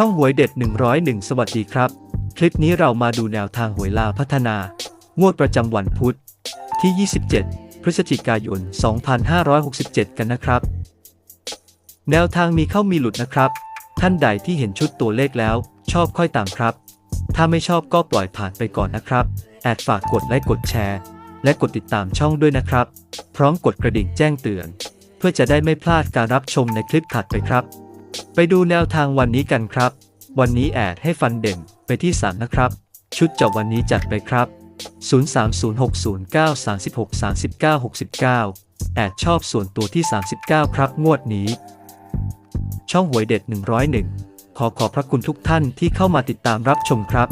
ช่องหวยเด็ด 101 สวัสดีครับ คลิปนี้เรามาดูแนวทางหวยลาพัฒนา งวดประจำวันพุธที่ 27 พฤศจิกายน 2567 กันนะครับ แนวทางมีเข้ามีหลุดนะครับ ท่านใดที่เห็นชุดตัวเลขแล้ว ชอบค่อยตามครับ ถ้าไม่ชอบก็ปล่อยผ่านไปก่อนนะครับ แอดฝากกดไลค์กดแชร์ และกดติดตามช่องด้วยนะครับ พร้อมกดกระดิ่งแจ้งเตือน เพื่อจะได้ไม่พลาดการรับชมในคลิปถัดไปครับ ไปดูแนวทางวันนี้กันครับ วันนี้แอดให้ฟันเด่นไปที่ 3 นะครับ ชุดเจบวันนี้จัดไปครับ 030609363969 แอดชอบส่วนตัวที่ 39 ครับงวดนี้ ช่องหวยเด็ด 101 ขอขอบพระคุณทุกท่านที่เข้ามาติดตามรับชมครับ